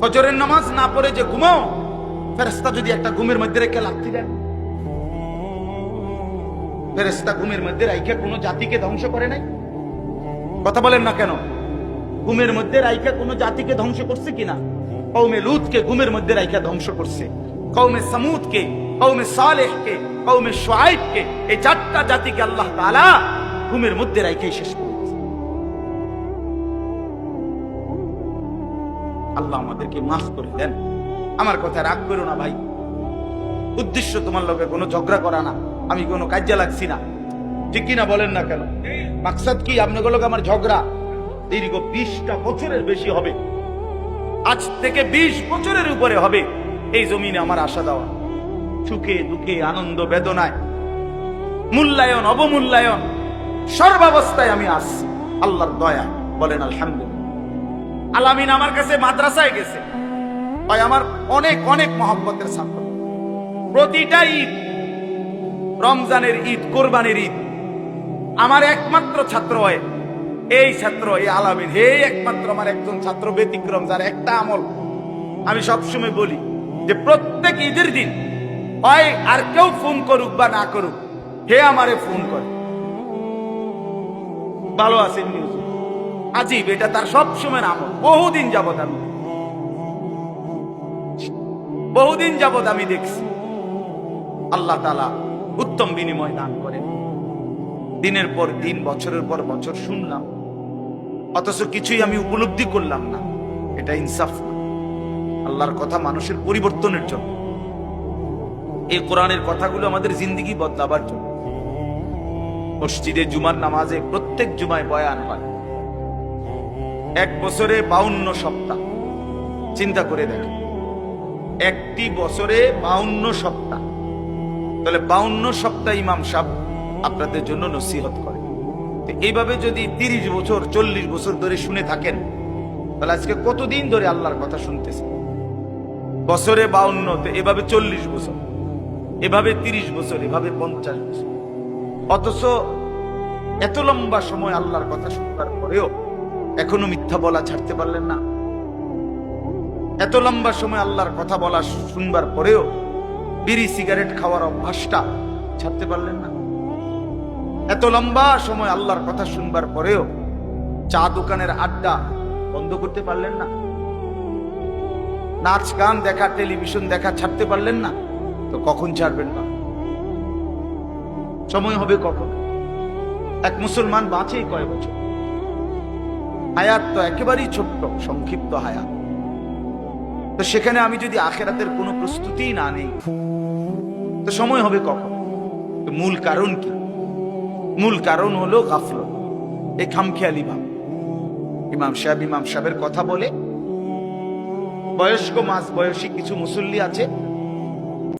ফজরের নামাজ না পড়ে যে ঘুমাও ফেরেস্তা যদি একটা ঘুমের মধ্যে রেখে লাথি দেন ফেরেস্তা ঘুমের মধ্যে রাইখে কোনো জাতিকে ধ্বংস করে নাই? কথা বলেন না কেন? ঘুমের মধ্যে রাইখা কোনো জাতিকে ধ্বংস করছে কিনা? কৌমে লুতকে ঘুমের মধ্যে রাইখা ধ্বংস করছে। কৌমে সামুদকে কৌমে সালেহকে কৌমে সোয়াইবকে, এই চারটা জাতিকে আল্লাহ তাআলা ঘুমের মধ্যে রাইখাই শেষ করেছে আল্লাহ আমাদেরকে মাফ করে দেন। আমার কথা রাগ করো না ভাই। উদ্দেশ্য তোমার লোকে কোনো ঝগড়া করা না। আমি কোনো কাজে লাগছি না। ঠিক কিনা বলেন না কেন? মাকসাদ কি? আপনাগুলোকে আমার ঝগড়া? দীর্ঘ বিশটা বছরের বেশি হবে। আজ থেকে বিশ বছরের উপরে হবে। এই জমিনে আমার আশা দেওয়া। সুখে দুঃখে আনন্দ বেদনায়। মূল্যায়ন, অবমূল্যায়ন। সর্বাবস্থায় আমি আসছি আল্লাহর দয়া। বলেন আলহামদুলিল্লাহ। আলামিন আমার কাছে মাদ্রাসায় গেছে। হয় আমার অনেক অনেক মহব্বতের ছাত্র। প্রতিটা ঈদ, রমজানের ঈদ, কোরবানির ঈদ, আমার একমাত্র ছাত্র হয়। এই ছাত্র, এই আলামিন, হে একমাত্র আমার একজন ছাত্র, ব্যতিক্রম, যার একটা আমল। আমি সবসময় বলি যে প্রত্যেক ঈদের দিন, হয় আর কেউ ফোন করুক বা না করুক, হে আমারে ফোন করে। ভালো আছেন নিউজ? আজীব, এটা তার সবসময় আমল। বহুদিন যাবৎ আমি বহুদিন যাবত আমি দেখছি। আল্লাহ তালা উত্তম বিনিময় দান করেন। দিনের পর দিন, বছরের পর বছর শুনলাম। অথচ কিছুই আমি উপলব্ধি করলাম না। এটা ইনসাফ আল্লাহর কথা মানুষের পরিবর্তনের জন্য। এই কোরআনের কথাগুলো আমাদের জিন্দিগি বদলাবার জন্য। মসজিদে জুমার নামাজে প্রত্যেক জুমায় বয়ান হয়। এক বছরে বাউন্ন সপ্তাহ। চিন্তা করে দেখেন একটি বছরে বাউন্ন সপ্তাহ। তাহলে বাউন্ন সপ্তাহ ইমাম সাহ আপনাদের জন্য নসিহত করে। এইভাবে যদি তিরিশ বছর, চল্লিশ বছর ধরে শুনে থাকেন, তাহলে আজকে কতদিন ধরে আল্লাহর কথা শুনতেছে বছরে বাউন্ন এভাবে চল্লিশ বছর। এভাবে তিরিশ বছর, এভাবে পঞ্চাশ বছর। অথচ এত লম্বা সময় আল্লাহর কথা শুনবার পরেও এখনও মিথ্যা বলা ছাড়তে পারলেন না। এত লম্বা সময় আল্লাহর কথা বলা শুনবার পরেও বিড়ি, সিগারেট খাওয়ার অভ্যাসটা ছাড়তে পারলেন না। এত লম্বা সময় আল্লাহর কথা শুনবার পরেও চা দোকানের আড্ডা বন্ধ করতে পারলেন না। নাচ, গান দেখা, টেলিভিশন দেখা ছাড়তে পারলেন না। তো কখন ছাড়বেন না সময় হবে কখন? এক মুসলমান বাঁচে কয় বছর? হায়াত তো একেবারেই ছোট্ট, সংক্ষিপ্ত হায়াত। তো সেখানে আমি যদি আখেরাতের কোনো প্রস্তুতি না নেই, তো সময় হবে কখন? মূল কারণ কি? মূল কারণ হলো গাফল এই খামখেয়ালি ভাব। ইমাম সাহেব ইমাম সাহেবের কথা বলে, বয়স্ক মাস বয়সী কিছু মুসল্লি আছে